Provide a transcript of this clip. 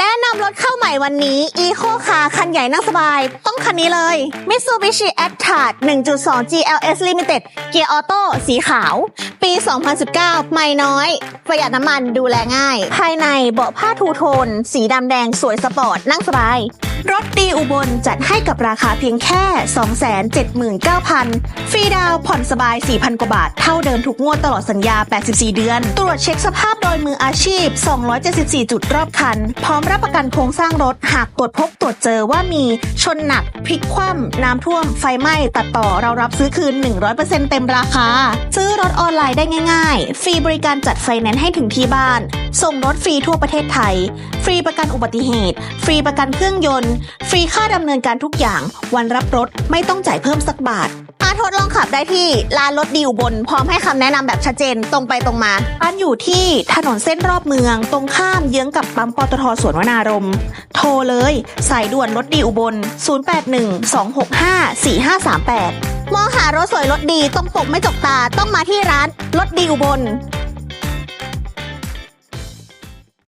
แนะนำรถเข้าใหม่วันนี้ Eco Car คันใหญ่นั่งสบาย ต้องคันนี้เลย Mitsubishi a t t a r 1.2 GLS Limited เกียร์ออโต้สีขาว ปี 2019 ไม่น้อย ประหยัดน้ำมันดูแลง่าย ภายในเบาะผ้าทูโทน สีดำแดงสวยสปอร์ตนั่งสบาย รถดีอุบลจัดให้กับราคาเพียงแค่ 279,000 ฟรีดาวผ่อนสบาย 4,000 กว่าบาท เท่าเดิมทุกงวดตลอดสัญญา 84 เดือน ตรวจเช็คสภาพโดยมืออาชีพ 274 จุดรอบคัน พร้อมรับประกันโครงสร้างรถ หากตรวจพบตรวจเจอว่ามีชนหนัก พลิกคว่ำน้ำท่วม ไฟไหม้ ตัดต่อเรารับซื้อคืน 100%เต็มราคา ซื้อรถออนไลน์ได้ง่าย ๆ ฟรีบริการจัดไฟแนนซ์ให้ถึงที่บ้าน ส่งรถฟรีทั่วประเทศไทย ฟรีประกันอุบัติเหตุ ฟรีประกันเครื่องยนต์ฟรีค่าดำเนินการทุกอย่าง วันรับรถไม่ต้องจ่ายเพิ่มสักบาท มาทดลองขับได้ที่ลานรถดีอุบลพร้อมให้คำแนะนำแบบชัดเจนตรงไปตรงมาร้านอยู่ที่ถนนเส้นรอบเมือง ตรงข้ามเยื้องกับปั๊มปตทสวนวนารม โทรเลย สายด่วนรถดีอุบล 0812654538 มองหารถสวยรถดีต้องปกไม่จกตาต้องมาที่ร้านรถดีอุบล